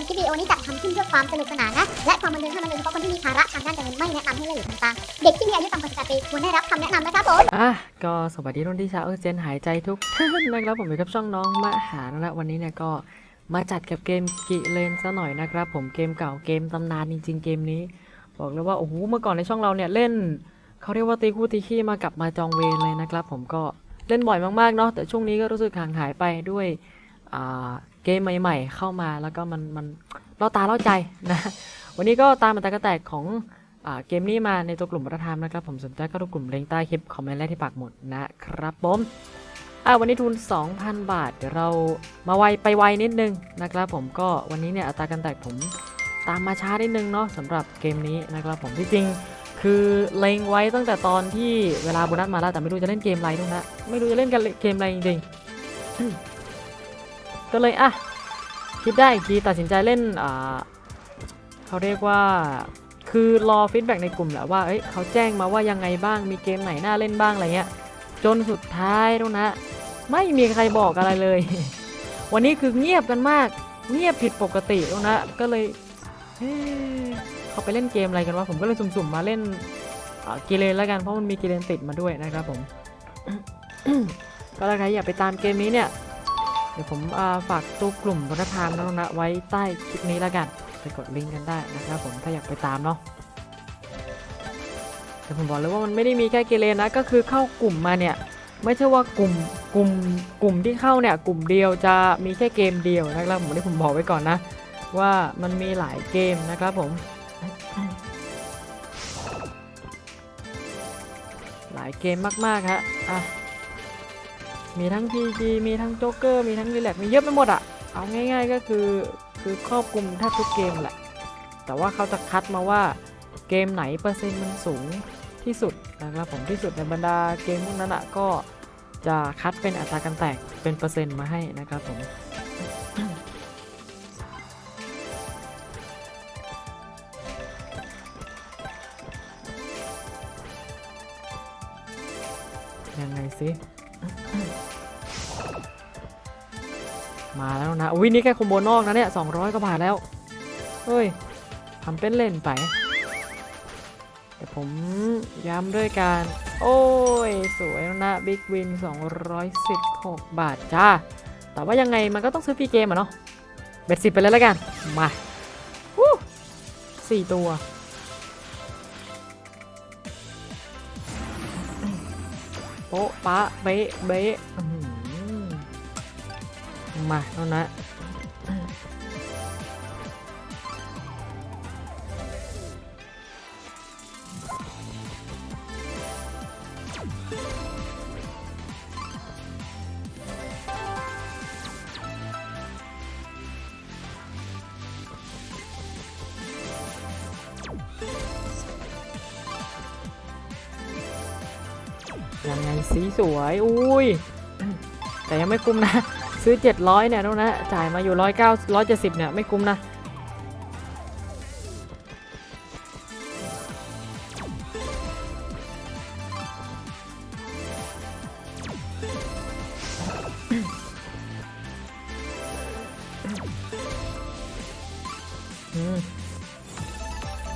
มคลิปวิดีโอนี้จัดทำขึ้นเพื่อความสนุกสนานนะ และความบันเทิงเท่านั้นโดยเฉพาะคนที่มีภาระทางด้านการเงินไม่แนะนำให้เล่นหรือทำตามเด็กที่มีอายุต่ำกว่า18ปีควรได้รับคำแนะนำนะครับผม อะก็สวัสดีรุ่นที่ชาวเอเจนหายใจทุกท่านนะครับผมอยู่กับช่องน้องมหานะวันนี้เนี่ยก็มาจัดกับเกมกิเลนซะหน่อยนะครับ ผมเกมเก่าเกมตำนานจริงๆเกมนี้ บอกเลยว่าโอ้โหเมื่อก่อนในช่องเราเนี่ยเล่นเขาเรียกว่าตีคู่ตีขี้มากับมาจองเวรเลยนะครับ ผมก็เล่นบ่อยมากๆเนาะแต่ช่วงนี้ก็รู้สึกห่างหายไปด้วยอ่า เกมใหม่ ๆ เข้ามาแล้วก็มันมันล่อตาล่อใจนะวันนี้ก็ตามมาตากระแตกของอเกมนี้มาในตัวกลุ่มวัฒนธรรมนะครับ ผมสนใจก็ทุกกลุ่มเลิงใต้คลิปคอมเมนต์แรกที่ปากหมดนะครับผมอ่าวันนี้ทุน 2,000 บาท เดี๋ยวเรามาไวไปไวนิดนึงนะครับผมก็วันนี้เนี่ยอัตราการแตกผมตามมาช้านิดนึงเนาะสำหรับเกมนี้นะครับผมที่จริงคือเล็งไว้ตั้งแต่ตอนที่เวลาโบนัสมาแล้วแต่ไม่รู้จะเล่นเกมอะไรทุกนะไม่รู้จะเล่นกันเกมอะไรจริงๆ ก็เลยอะคิดได้อีกทีตัดสินใจเล่นอ่าเขาเรียกว่าคือรอฟีดแบ็กในกลุ่มแหละว่าเอ้ยเขาแจ้งมาว่ายังไงบ้างมีเกมไหนน่าเล่นบ้างอะไรเงี้ยจนสุดท้ายตรงนะ ไม่มีใครบอกอะไรเลย วันนี้คือเงียบกันมาก เงียบผิดปกติตรงนะ ก็เลยเอ๊ะเขาไปเล่นเกมอะไรกันวะผมก็เลยสุ่มๆมาเล่นกีเลนแล้วกันเพราะมันมีกีเลนติดมาด้วยนะครับผมก็ถ้าใครอยากไปตามเกมนี้เนี่ย ดี๋ยวผมฝากตัวกลุ่มวัฒนธรรมนะนะไว้ใต้คลิปนี้แล้วกัน ไปกดลิงก์กันได้นะครับผมถ้าอยากไปตามเนาะแต่ผมบอกเลยว่ามันไม่ได้มีแค่เกเรนะก็คือเข้ากลุ่มมาเนี่ยไม่ใช่ว่ากลุ่มกลุ่มกลุ่มที่เข้าเนี่ยกลุ่มเดียวจะมีแค่เกมเดียวนะครับผมที่ผมบอกไว้ก่อนนะ ว่ามันมีหลายเกมนะครับผม หลายเกมมากๆฮะอะ มีทั้ง PG มีทั้งโจ๊กเกอร์มีทั้งรีแลกมีเยอะไปหมดอะเอาง่าย ๆก็คือคือครอบคลุมแทบทุกเกมแหละ แต่ว่าเขาจะคัดมาว่าเกมไหนเปอร์เซ็นต์มันสูงที่สุดนะครับผมที่สุดในบรรดาเกมพวกนั้นอะก็จะคัดเป็นอัตราการแตกเป็นเปอร์เซ็นต์มาให้นะครับผมยังไงสิ มาแล้วนะอุ้ยนี่แค่คอมโบนอกนะเนี่ย200กว่าบาทแล้ว เฮ้ยทำเป็นเล่นไปแต่ผมย้ำด้วยการ โอ้ย สวยแล้วนะบิ๊กวิน216 บาทจ้า แต่ว่ายังไงมันก็ต้องซื้อฟรีเกมอะเนาะเบ็ดสิบไปเลยแล้วกัน มาหูสี่ตัว โป๊ะปะเบ๊ะเบ๊ะอื้อหือมาแล้วนะ สีสวยอุ้ยแต่ยังไม่คุ้มนะ ซื้อ 700เนี่ยนู่นนะจ่ายมาอยู่109 170เนี่ยไม่คุ้มนะ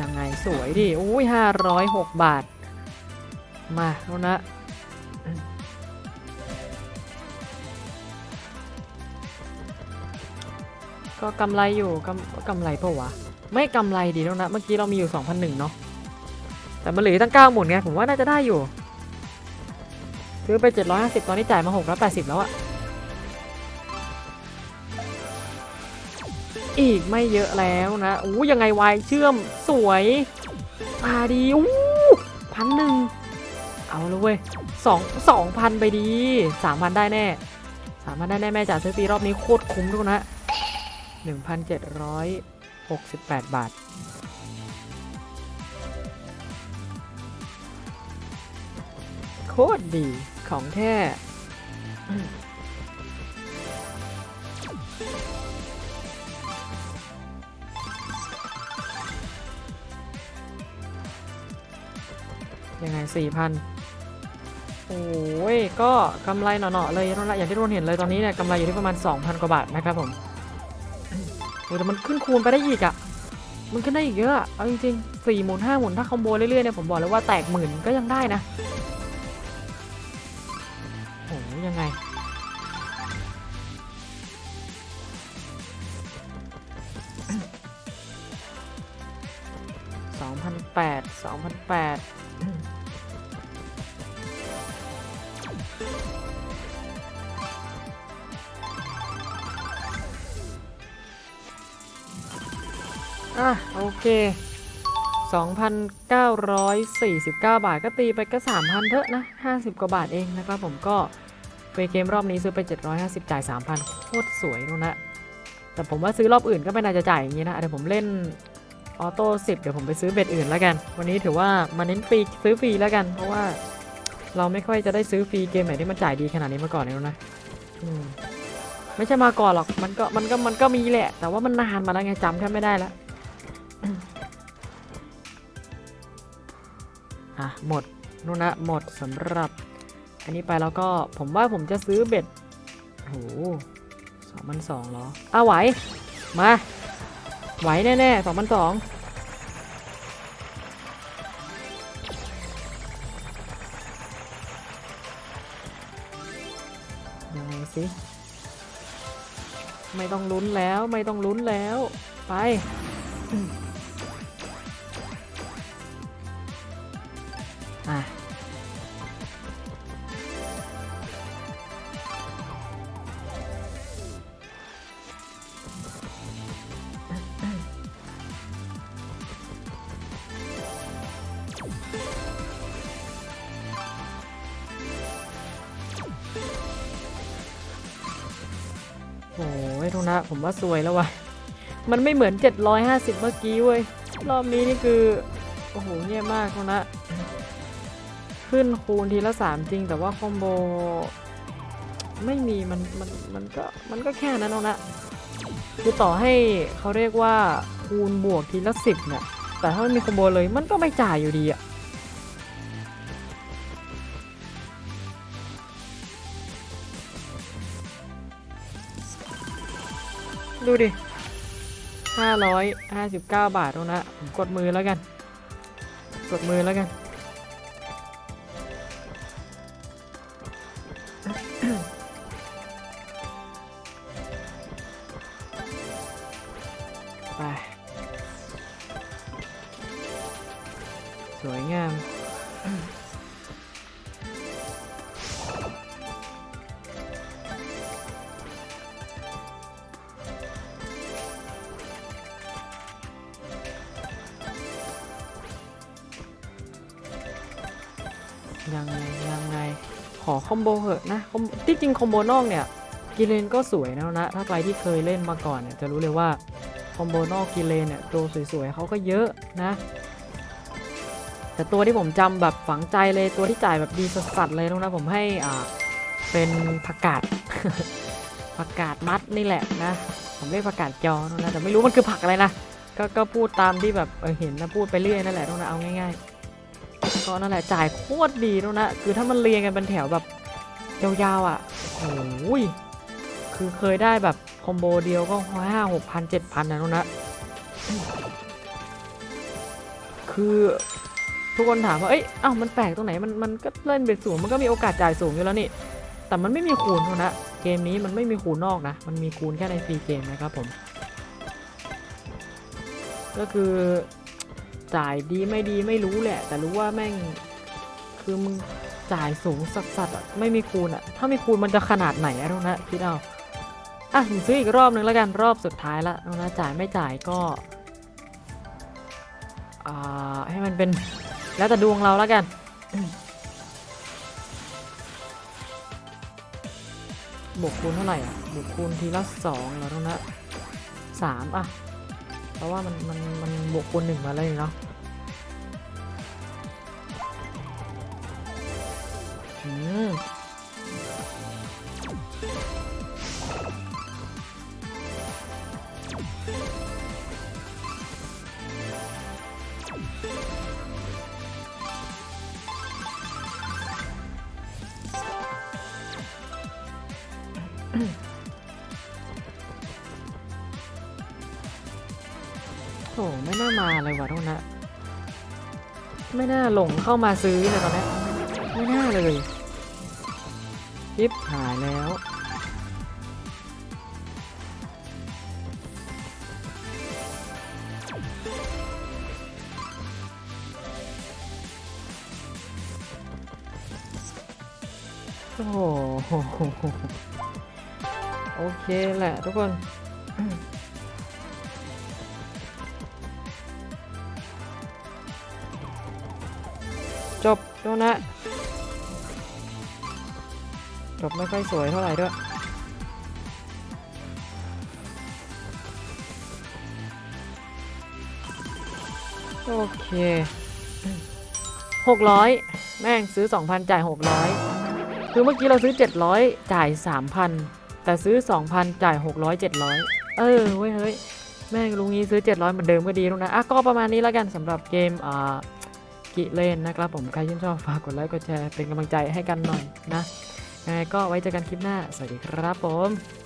ยังไงสวยดิอุ้ย506บาท มาแล้วนะ ก็กำไรอยู่กำกำไรเปล่าวะ ไม่กำไรดีแล้วนะ เมื่อกี้เรามีอยู่ 2,001เนาะแต่มันเหลือตั้ง9หมุนไงผมว่าน่าจะได้อยู่ซื้อไป 750 ตอนนี้จ่ายมา 680 แล้วอะอีกไม่เยอะแล้วนะอู้ยังไงวายเชื่อมสวยมาดีอู้พันหนึ่งเอาเลยเว้ยสองสองพันไปดีสามพันได้แน่สามพันได้แน่แม่จ๋าซื้อปีรอบนี้โคตรคุ้มทุกนนะ หนึ่งพันเจ็ดร้อยหกสิบแปดบาท โคตรดีของแท้ยังไงสี่พันโอ้ย ก็กำไรหน่อๆเลยนั่นแหละอย่างที่ทุกคนเห็นเลยตอนนี้เนี่ยกำไรอยู่ที่ประมาณ 2,000 กว่าบาทนะครับผม โอ้แต่มันขึ้นคูณไปได้อีกอะมันขึ้นได้อีกเยอะเอาจริงๆสี่หมุนห้าหมุนถ้าคอมโบเรื่อยๆเนี่ยผมบอกเลยว่าแตกหมื่นก็ยังได้นะโอ้โหยังไงสองพันแปดสองพันแปด อะโอเค 2,949 บาทก็ตีไปก็ 3,000 เถอะนะ 50 กว่าบาทเองนะครับผมก็เฟเกมรอบนี้ซื้อไป 750 จ่าย 3,000 โคตรสวยนู่นนะแต่ผมว่าซื้อรอบอื่นก็ไม่น่าจะจ่ายอย่างนี้นะเดี๋ยวผมเล่นออโต้10 เดี๋ยวผมไปซื้อเบ็ดอื่นแล้วกัน วันนี้ถือว่ามาเน้นฟรีซื้อฟรีแล้วกัน เพราะว่าเราไม่ค่อยจะได้ซื้อฟรีเกมไหนที่มันจ่ายดีขนาดนี้มาก่อนเลยนะไม่ใช่มาก่อนหรอก มันก็มันก็มันก็มีแหละ แต่ว่ามันนานมาแล้วไงจำแทบไม่ได้แล้ว อะหมดนู่นนะหมดสำหรับ อันนี้ไปแล้วก็ผมว่าผมจะซื้อเบ็ดโหสองพันสองเหรออ้าไหว มา ไหวแน่ๆสองพันสองยังไงสิ ไม่ต้องลุ้นแล้วไม่ต้องลุ้นแล้ว ไป อะโอ้ยทุนะผมว่าสวยแล้ววะมันไม่เหมือน 750 เมื่อกี้เว้ย รอบนี้นี่คือ โอ้โหเงียบมากทุนะ ขึ้นคูณทีละ3จริง แต่ว่าคอมโบไม่มีมันมันมันก็มันก็แค่นั้นเอานะคือต่อให้เขาเรียกว่าคูณบวกทีละ10เนี่ยแต่ถ้ามันมีคอมโบเลยมันก็ไม่จ่ายอยู่ดีอะดูดิ 559 บาทตรงนะ กดมือแล้วกัน กดมือแล้วกัน ไป สวยงามยังไงยังไงข อคอมโบเหอะนะที่จริงคอมโบนอกเนี่ยกิเลนก็สวยนะนะ ถ้าใครที่เคยเล่นมาก่อนเนี่ยจะรู้เลยว่าคอมโบนอกกิเลนเนี่ยตัวสวยๆเขาก็เยอะนะ แต่ตัวที่ผมจำแบบฝังใจเลยตัวที่จ่ายแบบดีสัสๆเลยนะผมให้อ่าเป็นผักกาดผักกาดมัดนี่แหละนะ ผมเรียกผักกาดจอนะแต่ไม่รู้มันคือผักอะไรนะก็ก็พูดตามที่แบบเเห็นนะพูดไปเรื่อยนั่นแหละนะเอาง่ายๆ ก็นั่นแหละจ่ายโคตรดีแล้วนะ คือถ้ามันเรียงกันเป็นแถวแบบยาวๆอะโอ้ยคือเคยได้แบบคอมโบเดียวก็ห้าหกพันเจ็ดพันนะนุนะ คือทุกคนถามว่า เอ้ยเอ้ามันแปลกตรงไหน มัน มันก็เล่นเบ็ดสูง มันก็มีโอกาสจ่ายสูงอยู่แล้วนี่ แต่มันไม่มีคูณนุนะ เกมนี้มันไม่มีคูณนอกนะ มันมีคูณแค่ในฟรีเกมนะครับผม ก็คือ จ่ายดีไม่ดีไม่รู้แหละ แต่รู้ว่าแม่ง คือมึงจ่ายสูงสัสสัสๆอะไม่มีคูณอะถ้ามีคูณมันจะขนาดไหนอะทุกนะคิดเอาอะผมซื้ออีกรอบนึงแล้วกันรอบสุดท้ายละทุกนะจ่ายไม่จ่ายก็อ่าให้มันเป็นแล้วแต่ดวงเราแล้วกันบวกคูณเท่าไหร่อะบวกคูณทีละสองแล้วทุกนะสามอะ เพราะว่ามันมันมันบวกคนหนึ่งมาเลยเนาะอืมอืม ไม่น่ามาเลยวะทุกนะไม่น่าหลงเข้ามาซื้อเลยตอนนี้ไม่น่าเลยยิบหายแล้วโอ้โหโอเคแหละทุกคน จบโดนะ จบไม่ค่อยสวยเท่าไหร่ด้วย โอเคหกร้อยแม่งซื้อ2,000จ่าย600คือเมื่อกี้เราซื้อ700จ่าย3,000แต่ซื้อ2,000จ่าย600 700เออเว้ยเฮ้ยแม่งลุงนี้ซื้อ 700เหมือนเดิมก็ดีล้วนะอะก็ประมาณนี้แล้วกันสำหรับเกมอ่า กิเลนนะครับผม ใครชื่นชอบฝากกดไลค์ กดแชร์ เป็นกำลังใจให้กันหน่อยนะ ยังไงก็ไว้เจอกันคลิปหน้า สวัสดีครับผม